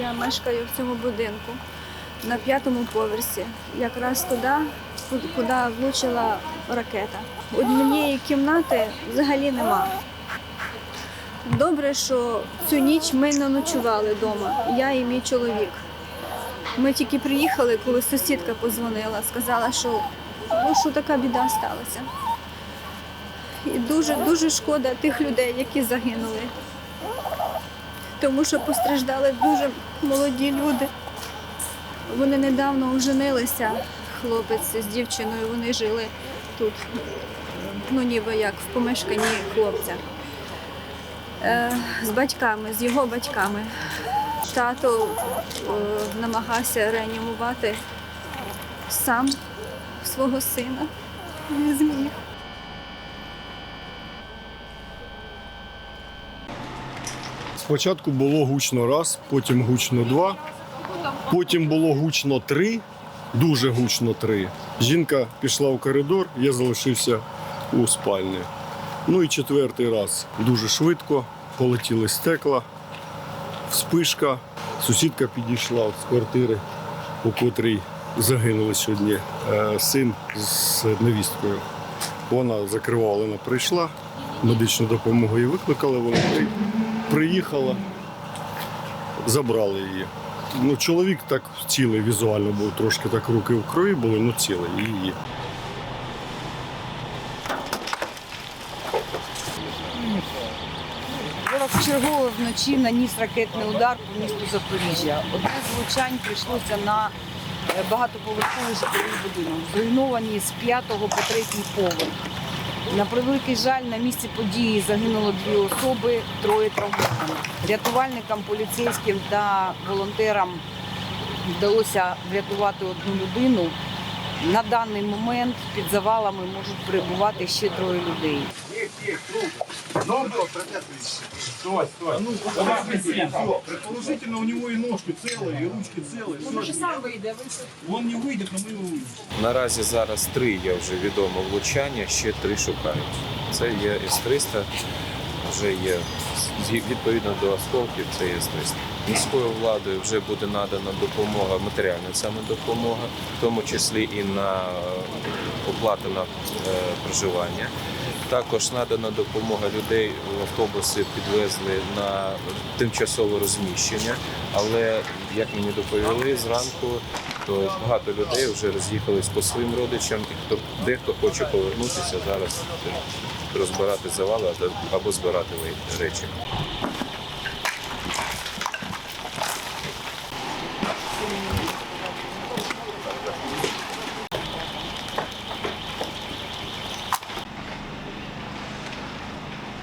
я мешкаю в цьому будинку на п'ятому поверсі, якраз туди, куди влучила ракета. Однієї кімнати взагалі нема. Добре, що цю ніч ми не ночували вдома, я і мій чоловік. Ми тільки приїхали, коли сусідка позвонила, сказала, що, ну, що така біда сталася. І дуже дуже шкода тих людей, які загинули. Тому що постраждали дуже молоді люди. Вони недавно оженилися, хлопець з дівчиною, вони жили тут, ну ніби як в помешканні хлопця. Е, з батьками, з його батьками. Тато е, намагався реанімувати сам свого сина. Не зміг. Спочатку було гучно раз, потім гучно два, потім було гучно три, дуже гучно три. Жінка пішла в коридор, я залишився у спальні. Ну і четвертий раз дуже швидко полетіли стекла, вспишка. Сусідка підійшла з квартири, у котрій загинули сьогодні е, син з невісткою. Вона закривала, вона прийшла, медичну допомогу її викликали, вона при- приїхала, забрали її. Ну, чоловік так цілий візуально був, трошки так руки в крові були, ну цілий її. Ворог вчергово вночі наніс ракетний удар по місту Запоріжжя. Одне з влучань прийшлося на е, багатоповерховий житловий будинок, зруйнований з п'ятого по третій поверх. На превеликий жаль, на місці події загинуло дві особи, троє травмовані. Рятувальникам, поліцейським та волонтерам вдалося врятувати одну людину. На даний момент під завалами можуть перебувати ще троє людей. Предположительно, у него и ножки целые, и ручки целые. Он же сам выйдет. Он не выйдет, но мы его увидим. Наразі зараз три є вже відомо влучання, ще три шукають. Це є С-300, вже є з- відповідно до осколків, це є С-300. Міською владою вже буде надана допомога, матеріальна саме допомога, в тому числі і на оплату на е, проживання. Також надана допомога людей в автобуси підвезли на тимчасове розміщення, але як мені доповіли зранку, то багато людей вже роз'їхались по своїм родичам, і хто дехто хоче повернутися зараз розбирати завали або збирати речі.